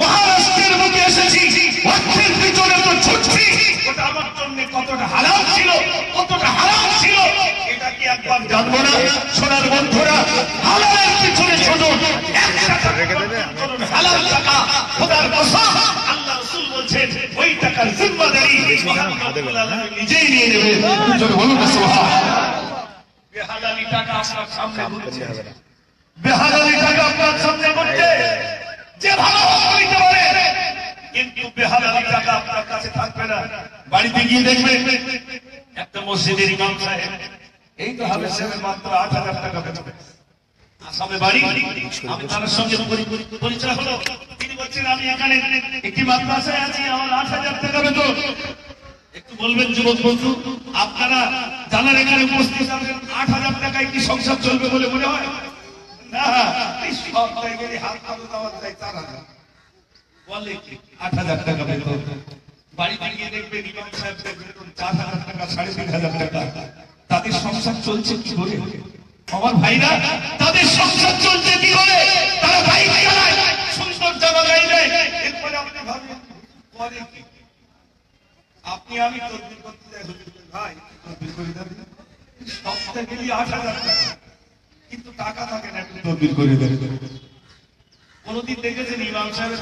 মহারাষ্ট্রের বুকে এসেছি অর্থের পিছনে তো ছুটছি। ওটা আমার জন্য কতটা হারাম ছিল কতটা হারাম ছিল এটা কি একবার জানব না সোনার বন্ধুরা? হালালের পিছনে ছোট এক টাকা উপার্জন করুন, হালাল টাকা খোদার কসম। আল্লাহ রাসূল বলছেন ওই টাকার জিম্মাদারি নিজেই নিয়ে নেবে। বলুন সুবহানাল্লাহ। বেহালালি টাকা আপনার সামনে বেহালালি টাকা আপনার বাড়িতে গিয়ে একটা মসজিদের ইমাম সাহেব, এই তো মাত্র আট হাজার টাকা বেতন একটি বলবেন আপনারা জানার এখানে উপস্থিত আট হাজার টাকায় কি সংসার চলবে বলে মনে হয়? না সব জায়গায় হাত চার হাজার। তাদের সংসার চলছে কি করে? আমার ভাইরা, তাদের সংসার চলছে কি করে? তারা বাইক সুন্দর জামা দেয় এরপরে আপনি আপনি, আমি কিন্তু টাকা থাকে না তদবির করে কোনদিন দেখেছেন ইমাম সাহেব?